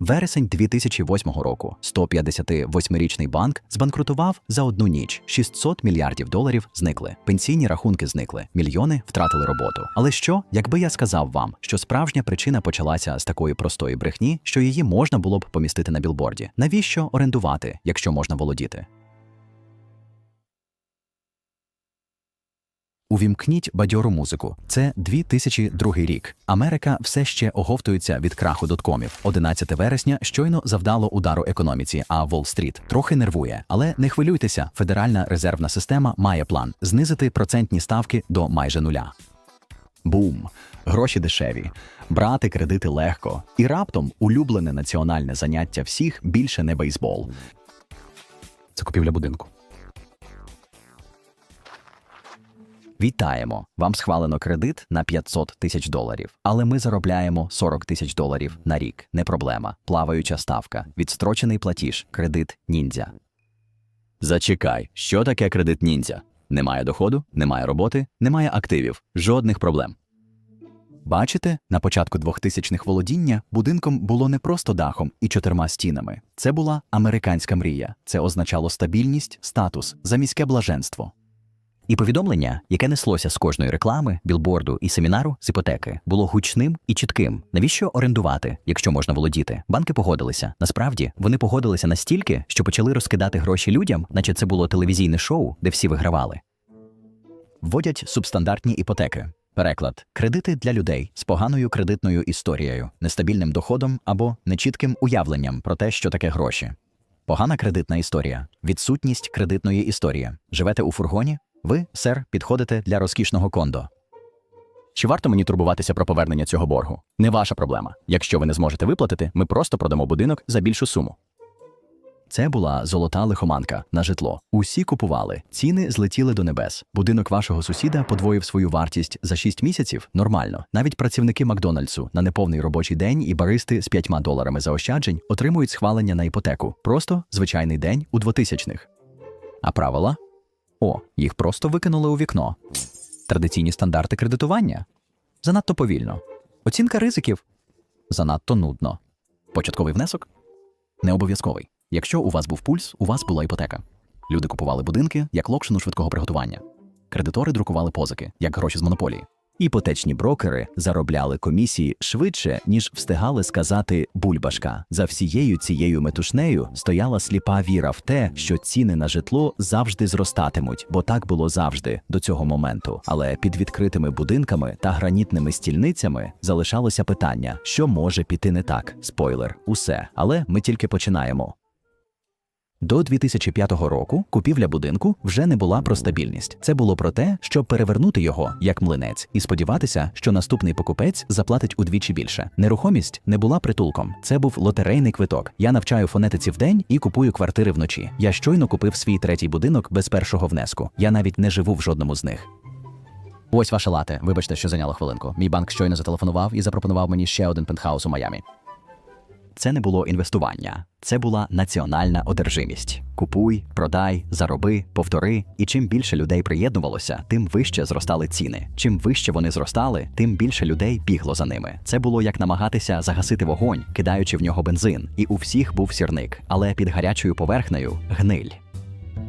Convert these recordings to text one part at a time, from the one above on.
Вересень 2008 року 158-річний банк збанкрутував за одну ніч. 600 мільярдів доларів зникли. Пенсійні рахунки зникли, мільйони втратили роботу. Але що, якби я сказав вам, що справжня причина почалася з такої простої брехні, що її можна було б помістити на білборді? Навіщо орендувати, якщо можна володіти? Увімкніть бадьору музику. Це 2002 рік. Америка все ще оговтується від краху доткомів. 11 вересня щойно завдало удару економіці, а Уолл-стріт трохи нервує. Але не хвилюйтеся, Федеральна резервна система має план знизити процентні ставки до майже нуля. Бум! Гроші дешеві, брати кредити легко, і раптом улюблене національне заняття всіх більше не бейсбол. Це купівля будинку. Вітаємо! Вам схвалено кредит на 500 тисяч доларів, але ми заробляємо 40 тисяч доларів на рік. Не проблема. Плаваюча ставка, відстрочений платіж, кредит ніндзя. Зачекай, що таке кредит ніндзя? Немає доходу, немає роботи, немає активів, жодних проблем. Бачите, на початку 2000-х володіння будинком було не просто дахом і чотирма стінами. Це була американська мрія. Це означало стабільність, статус, заміське блаженство. І повідомлення, яке неслося з кожної реклами, білборду і семінару з іпотеки, було гучним і чітким. Навіщо орендувати, якщо можна володіти? Банки погодилися. Насправді вони погодилися настільки, що почали розкидати гроші людям, наче це було телевізійне шоу, де всі вигравали. Вводять субстандартні іпотеки. Переклад кредити для людей з поганою кредитною історією, нестабільним доходом або нечітким уявленням про те, що таке гроші. Погана кредитна історія, відсутність кредитної історії. Живете у фургоні? Ви, сер, підходите для розкішного кондо. Чи варто мені турбуватися про повернення цього боргу? Не ваша проблема. Якщо ви не зможете виплатити, ми просто продамо будинок за більшу суму. Це була золота лихоманка на житло. Усі купували, ціни злетіли до небес. Будинок вашого сусіда подвоїв свою вартість за 6 місяців. Нормально. Навіть працівники Макдональдсу на неповний робочий день і баристи з 5 доларами заощаджень отримують схвалення на іпотеку. Просто звичайний день у 2000-х. А правила? О, їх просто викинули у вікно. Традиційні стандарти кредитування занадто повільно. Оцінка ризиків занадто нудно. Початковий внесок не обов'язковий. Якщо у вас був пульс, у вас була іпотека. Люди купували будинки як локшину швидкого приготування. Кредитори друкували позики, як гроші з монополії. Іпотечні брокери заробляли комісії швидше, ніж встигали сказати бульбашка. За всією цією метушнею стояла сліпа віра в те, що ціни на житло завжди зростатимуть, бо так було завжди до цього моменту. Але під відкритими будинками та гранітними стільницями залишалося питання, що може піти не так. Спойлер, усе. Але ми тільки починаємо. До 2005 року купівля будинку вже не була про стабільність. Це було про те, щоб перевернути його як млинець і сподіватися, що наступний покупець заплатить удвічі більше. Нерухомість не була притулком. Це був лотерейний квиток. Я навчаю фонетиці вдень і купую квартири вночі. Я щойно купив свій третій будинок без першого внеску. Я навіть не живу в жодному з них. Ось ваше лате. Вибачте, що зайняло хвилинку. Мій банк щойно зателефонував і запропонував мені ще один пентхаус у Майамі. Це не було інвестування, це була національна одержимість. Купуй, продай, зароби, повтори. І чим більше людей приєднувалося, тим вище зростали ціни. Чим вище вони зростали, тим більше людей бігло за ними. Це було як намагатися загасити вогонь, кидаючи в нього бензин. І у всіх був сірник, але під гарячою поверхнею гниль.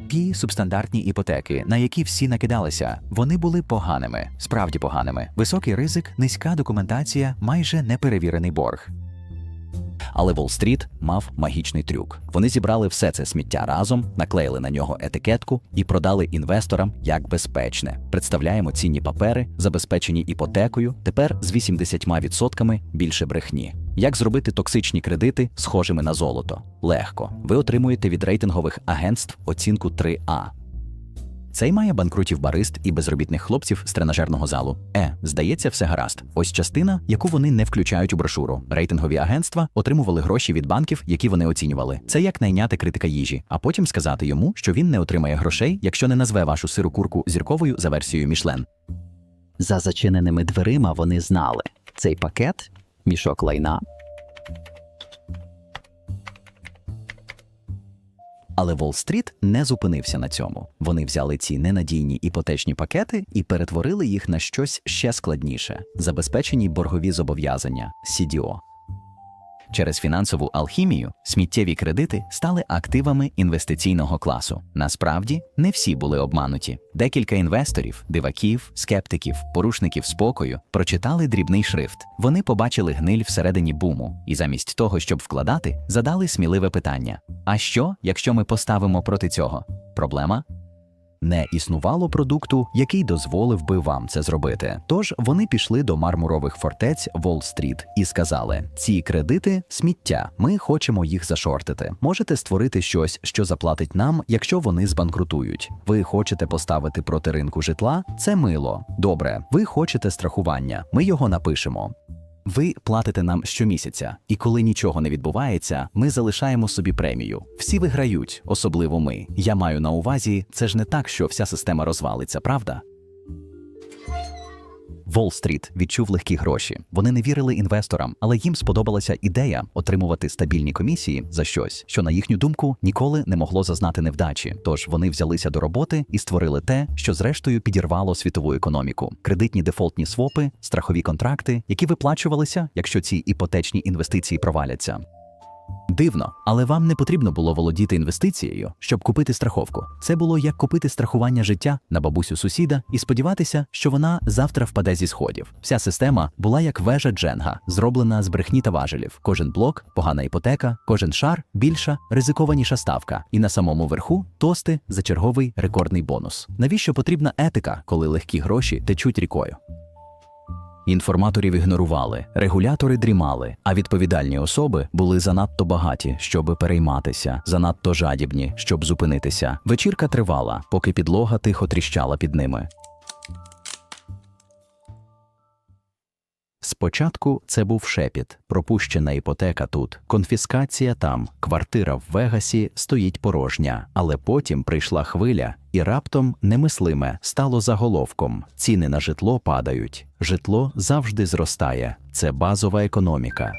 Ті субстандартні іпотеки, на які всі накидалися, вони були поганими, справді поганими. Високий ризик, низька документація, майже неперевірений борг. Але Уолл-стріт мав магічний трюк. Вони зібрали все це сміття разом, наклеїли на нього етикетку і продали інвесторам як безпечне. Представляємо цінні папери, забезпечені іпотекою, тепер з 80% більше брехні. Як зробити токсичні кредити схожими на золото? Легко. Ви отримуєте від рейтингових агентств оцінку 3А. Цей має банкрутів барист і безробітних хлопців з тренажерного залу. Е, здається, все гаразд. Ось частина, яку вони не включають у брошуру. Рейтингові агентства отримували гроші від банків, які вони оцінювали. Це як найняти критика їжі, а потім сказати йому, що він не отримає грошей, якщо не назве вашу сиру курку зірковою за версією Мішлен. За зачиненими дверима вони знали цей пакет мішок лайна. Але Уолл-стріт не зупинився на цьому. Вони взяли ці ненадійні іпотечні пакети і перетворили їх на щось ще складніше забезпечені боргові зобов'язання CDO. Через фінансову алхімію сміттєві кредити стали активами інвестиційного класу. Насправді не всі були обмануті. Декілька інвесторів, диваків, скептиків, порушників спокою прочитали дрібний шрифт. Вони побачили гниль всередині буму, і замість того, щоб вкладати, задали сміливе питання: а що, якщо ми поставимо проти цього? Проблема? Не існувало продукту, який дозволив би вам це зробити. Тож вони пішли до мармурових фортець Волл-стріт і сказали: ці кредити сміття, ми хочемо їх зашортити. Можете створити щось, що заплатить нам, якщо вони збанкрутують. Ви хочете поставити проти ринку житла? Це мило. Добре, ви хочете страхування. Ми його напишемо. Ви платите нам щомісяця, і коли нічого не відбувається, ми залишаємо собі премію. Всі виграють, особливо ми. Я маю на увазі, це ж не так, що вся система розвалиться, правда? Волл-стріт відчув легкі гроші. Вони не вірили інвесторам, але їм сподобалася ідея отримувати стабільні комісії за щось, що, на їхню думку, ніколи не могло зазнати невдачі. Тож вони взялися до роботи і створили те, що зрештою підірвало світову економіку: кредитні дефолтні свопи, страхові контракти, які виплачувалися, якщо ці іпотечні інвестиції проваляться. Дивно, але вам не потрібно було володіти інвестицією, щоб купити страховку. Це було як купити страхування життя на бабусю сусіда і сподіватися, що вона завтра впаде зі сходів. Вся система була як вежа Дженга, зроблена з брехні та важелів. Кожен блок, погана іпотека, кожен шар більша, ризикованіша ставка. І на самому верху тости за черговий рекордний бонус. Навіщо потрібна етика, коли легкі гроші течуть рікою? Інформаторів ігнорували, регулятори дрімали, а відповідальні особи були занадто багаті, щоб перейматися, занадто жадібні, щоб зупинитися. Вечірка тривала, поки підлога тихо тріщала під ними. Спочатку це був шепіт, пропущена іпотека тут, конфіскація там, квартира в Вегасі стоїть порожня. Але потім прийшла хвиля, і раптом немислиме стало заголовком: ціни на житло падають. Житло завжди зростає. Це базова економіка.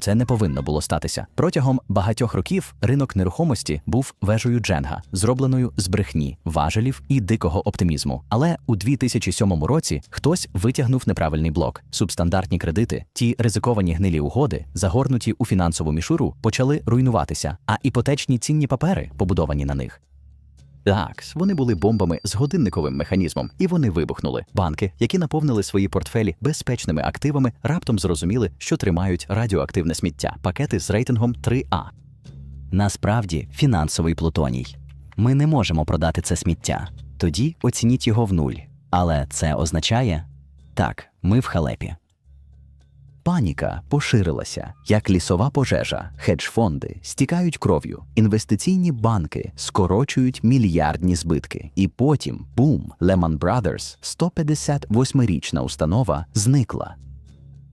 Це не повинно було статися. Протягом багатьох років ринок нерухомості був вежею Дженга, зробленою з брехні, важелів і дикого оптимізму. Але у 2007 році хтось витягнув неправильний блок. Субстандартні кредити, ті ризиковані гнилі угоди, загорнуті у фінансову мішуру, почали руйнуватися, а іпотечні цінні папери, побудовані на них, так, вони були бомбами з годинниковим механізмом, і вони вибухнули. Банки, які наповнили свої портфелі безпечними активами, раптом зрозуміли, що тримають радіоактивне сміття, пакети з рейтингом 3А. Насправді, фінансовий плутоній. Ми не можемо продати це сміття. Тоді оцініть його в нуль. Але це означає так, ми в халепі. Паніка поширилася, як лісова пожежа, хедж-фонди стікають кров'ю, інвестиційні банки скорочують мільярдні збитки. І потім бум, Lehman Brothers, 158-річна установа, зникла.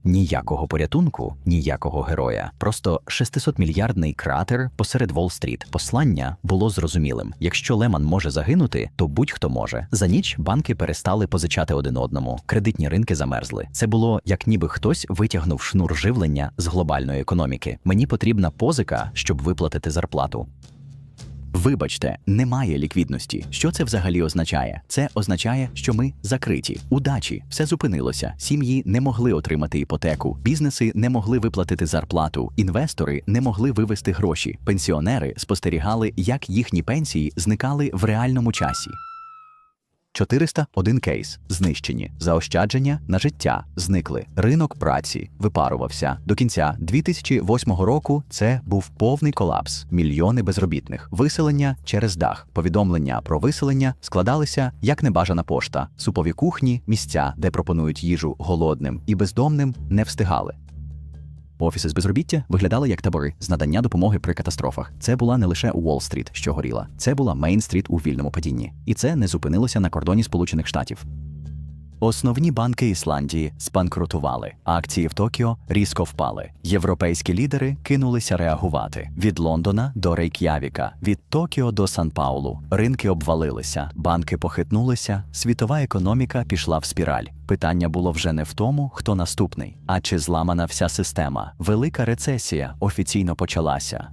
Ніякого порятунку, ніякого героя. Просто 600-мільярдний кратер посеред Волл-стріт. Послання було зрозумілим. Якщо Леман може загинути, то будь-хто може. За ніч банки перестали позичати один одному. Кредитні ринки замерзли. Це було як ніби хтось витягнув шнур живлення з глобальної економіки. Мені потрібна позика, щоб виплатити зарплату. Вибачте, немає ліквідності. Що це взагалі означає? Це означає, що ми закриті. Удачі, все зупинилося. Сім'ї не могли отримати іпотеку, бізнеси не могли виплатити зарплату, інвестори не могли вивести гроші. Пенсіонери спостерігали, як їхні пенсії зникали в реальному часі. 401 кейс знищені, заощадження на життя зникли. Ринок праці випарувався до кінця 2008 року. Це був повний колапс, мільйони безробітних, виселення через дах. Повідомлення про виселення складалися як небажана пошта, супові кухні, місця, де пропонують їжу голодним і бездомним, не встигали. Офіси з безробіття виглядали як табори з надання допомоги при катастрофах. Це була не лише Уолл-стріт, що горіла, це була Мейн-стріт у вільному падінні. І це не зупинилося на кордоні Сполучених Штатів. Основні банки Ісландії спанкрутували, акції в Токіо різко впали. Європейські лідери кинулися реагувати від Лондона до Рейк'явіка, від Токіо до Сан-Паулу. Ринки обвалилися, банки похитнулися, світова економіка пішла в спіраль. Питання було вже не в тому, хто наступний, а чи зламана вся система. Велика рецесія офіційно почалася.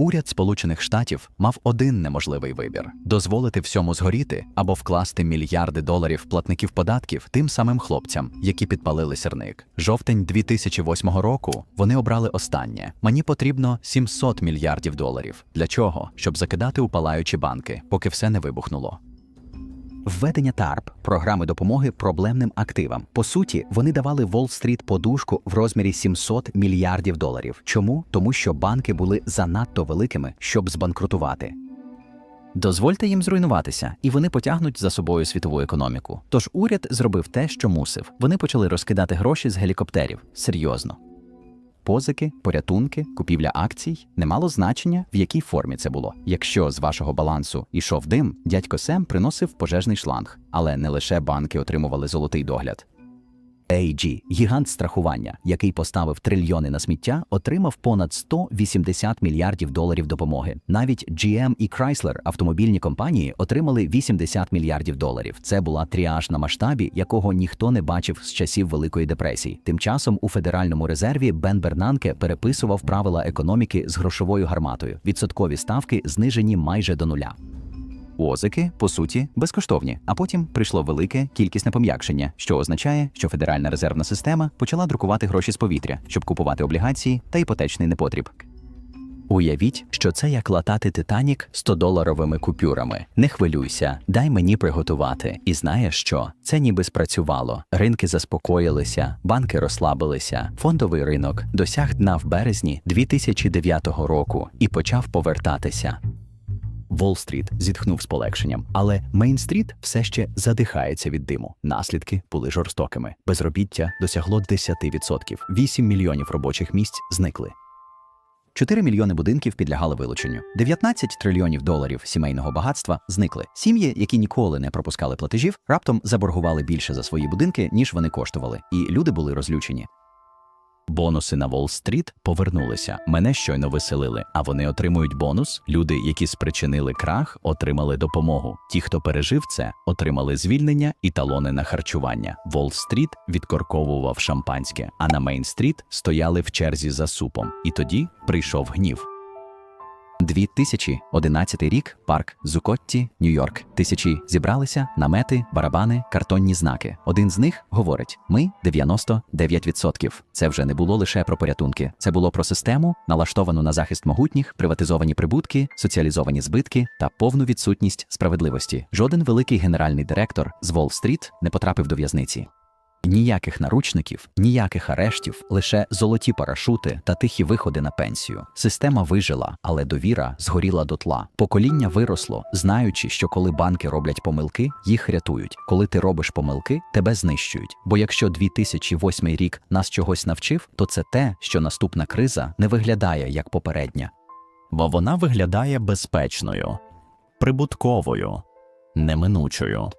Уряд Сполучених Штатів мав один неможливий вибір: дозволити всьому згоріти або вкласти мільярди доларів платників податків тим самим хлопцям, які підпалили сірник. Жовтень 2008 року вони обрали останнє. Мені потрібно 700 мільярдів доларів. Для чого? Щоб закидати у палаючі банки, поки все не вибухнуло. Введення ТАРП програми допомоги проблемним активам. По суті, вони давали Уолл-стріт подушку в розмірі 700 мільярдів доларів. Чому? Тому що банки були занадто великими, щоб збанкрутувати. Дозвольте їм зруйнуватися, і вони потягнуть за собою світову економіку. Тож уряд зробив те, що мусив. Вони почали розкидати гроші з гелікоптерів. Серйозно. Позики, порятунки, купівля акцій не мало значення, в якій формі це було. Якщо з вашого балансу йшов дим, дядько Сем приносив пожежний шланг, але не лише банки отримували золотий догляд. AG, гігант страхування, який поставив трильйони на сміття, отримав понад 180 мільярдів доларів допомоги. Навіть GM і Chrysler, автомобільні компанії, отримали 80 мільярдів доларів. Це була тріаж на масштабі, якого ніхто не бачив з часів Великої депресії. Тим часом у Федеральному резерві Бен Бернанке переписував правила економіки з грошовою гарматою. Відсоткові ставки знижені майже до нуля. Озики, по суті, безкоштовні, а потім прийшло велике кількісне пом'якшення, що означає, що Федеральна резервна система почала друкувати гроші з повітря, щоб купувати облігації та іпотечний непотріб. Уявіть, що це як латати Титанік 100-доларовими купюрами. Не хвилюйся, дай мені приготувати. І знаєш що? Це ніби спрацювало. Ринки заспокоїлися, банки розслабилися. Фондовий ринок досяг дна в березні 2009 року і почав повертатися. Уолл-стріт зітхнув з полегшенням, але Мейн-стріт все ще задихається від диму. Наслідки були жорстокими. Безробіття досягло 10%. 8 мільйонів робочих місць зникли. 4 мільйони будинків підлягали вилученню. 19 трильйонів доларів сімейного багатства зникли. Сім'ї, які ніколи не пропускали платежів, раптом заборгували більше за свої будинки, ніж вони коштували, і люди були розлючені. Бонуси на Уолл-стріт повернулися. Мене щойно виселили, а вони отримують бонус. Люди, які спричинили крах, отримали допомогу. Ті, хто пережив це, отримали звільнення і талони на харчування. Уолл-стріт відкорковував шампанське, а на Мейн-стріт стояли в черзі за супом. І тоді прийшов гнів. 2011 рік, парк Зукотті, Нью-Йорк. Тисячі зібралися, намети, барабани, картонні знаки. Один з них говорить: ми 99%. Це вже не було лише про порятунки. Це було про систему, налаштовану на захист могутніх, приватизовані прибутки, соціалізовані збитки та повну відсутність справедливості. Жоден великий генеральний директор з Уолл-стріт не потрапив до в'язниці. Ніяких наручників, ніяких арештів, лише золоті парашути та тихі виходи на пенсію. Система вижила, але довіра згоріла дотла. Покоління виросло, знаючи, що коли банки роблять помилки, їх рятують. Коли ти робиш помилки, тебе знищують. Бо якщо 2008 рік нас чогось навчив, то це те, що наступна криза не виглядає як попередня. Бо вона виглядає безпечною, прибутковою, неминучою.